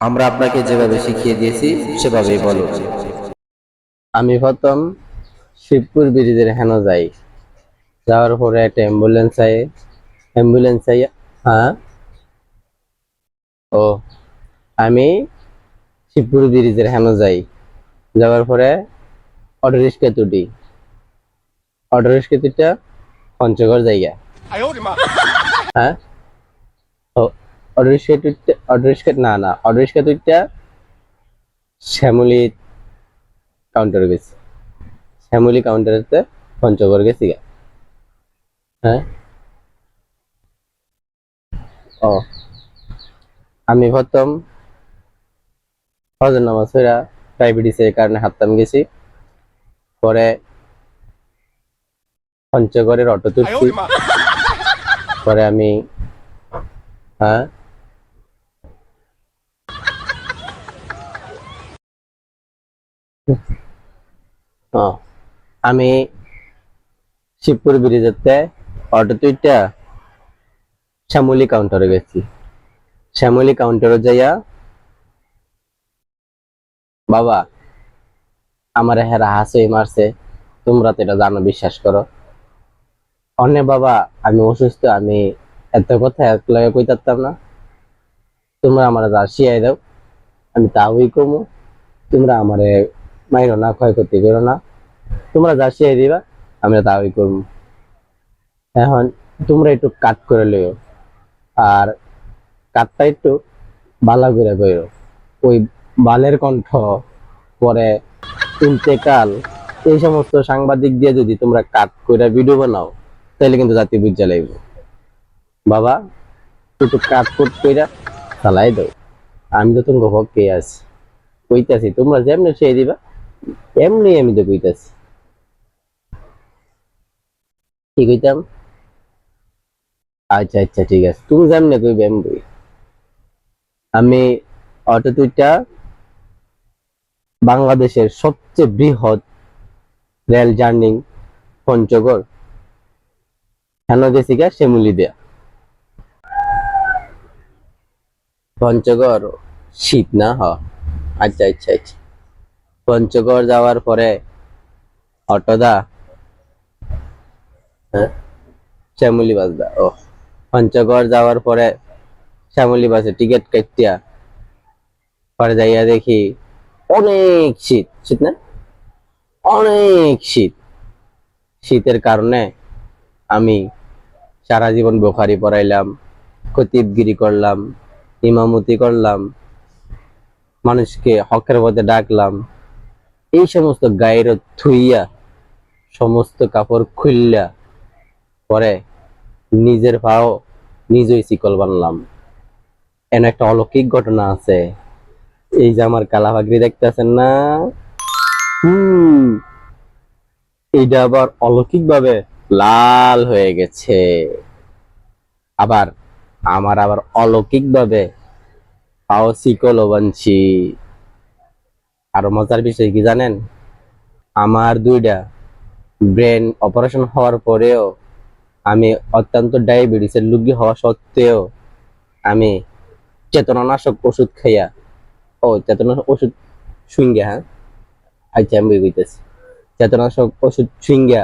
আমরা আপনাকে যেভাবে শিখিয়ে দিয়েছি সেভাবেই বলুন আমি প্রথম শিবপুর ব্রিজের হেন যাই। যাওয়ার পরে একটা অ্যাম্বুলেন্স আই অ্যাম্বুলেন্স আই হ্যাঁ? ও আমি শিবপুর ব্রিজের হেন যাই। যাওয়ার পরে অটো রিক্সা তুটি। অটো রিক্সা তুটা পঞ্চগড় জায়গা হ্যাঁ? ও অটো রিক্সা তুইটা না না অটো রিক্সা তুইটা শ্যামলী কাউন্টারে গেছি। শ্যামলী কাউন্টারেতে পঞ্চগড় গেছি হ্যাঁ? ও। আমি প্রথম হজর নামাজ হইরা ডায়াবেটিসের কারণে হাঁটতাম গেছি। পরে পঞ্চগড়ের অটো তুলছি। পরে আমি হ্যাঁ? আমি শিবপুর ব্রিজেতে অটো তুইটা শ্যামলী কাউন্টারে গেছি। শ্যামলী কাউন্টারে যাইয়া, বাবা, আমার হেরা হাসে মারছে, তোমরা তো এটা জানো, বিশ্বাস করো। অনে বাবা, আমি অসুস্থ, আমি এত কথা এক লাগে কইতাম না। তোমরা আমার যা শিয়াই দাও, আমি তাওই কমু। তোমরা আমারে মাইরো না ক্ষয়ক্ষতি করো না। তোমরা যা শিয়াই দিবা, আমরা তাওই করব। এখন তোমরা একটু কাট করে লিও আর কাটটা একটু বালা করে কইরো ওই বালের কণ্ঠ, পরে ইন্তেকাল, এই সমস্ত সাংবাদিক দিয়ে যদি তোমরা কাট করে ভিডিও বানাও তাহলে কিন্তু জাতি বুঝা লাগবে। বাবা, একটু কাট কুট কইরা চালাই দাও। আমি তো তোমাকে পক্ষে আছি। কইতাছি, তোমরা যেমনি সেই দিবা এমনি আমি তো কইতাছি। কি কইতাম? আচ্ছা আচ্ছা ঠিক আছে। তুমি যেমনি কইবে আমি কই। আমি অটো দুইটা বাংলাদেশের সবচেয়ে বৃহৎ রেল জার্নি পঞ্চগড় হেন গেছি গা শিমুলি দিয়া। পঞ্চগড় শীত না, হ। আচ্ছা আচ্ছা আচ্ছা। পঞ্চগড় যাওয়ার পরে অটোদা হ্যাঁ শ্যামলি বাস দা, ও, পঞ্চগড় যাওয়ার পরে শ্যামলি বাসে টিকিট কাটিয়া পরে যাইয়া দেখি অনেক শীত শীত না? অনেক শীত। শীতের কারণে আমি সারা জীবন বোখারি পড়াইলাম, খতিবগিরি করলাম, ইমামতি করলাম, মানুষকে হকের পথে ডাকলাম। এই সমস্ত গায়ের থুইয়া সমস্ত কাপড় খুললা পরে নিজের পাও নিজেই শিকল বানলাম। এন একটা অলৌকিক ঘটনা আছে। এই যে আমার কালাভাগরি দেখতেছেন না? হুম, এইটা আবার অলৌকিক ভাবে লাল হয়ে গেছে। আবার, আমার আবার অলৌকিক ভাবে পাও শিকলও বানছি। আরও মজার বিষয় কি জানেন? আমার দুইটা ব্রেন অপারেশন হওয়ার পরেও আমি অত্যন্ত ডায়াবেটিসের রোগী হওয়া সত্ত্বেও আমি চেতনানাশক ওষুধ খাইয়া, ও চেতনাশক ওষুধ সুইঙ্গা হ্যাঁ? আচ্ছা আমি বুঝতেছি চেতনাশক ওষুধ সুইঙ্গা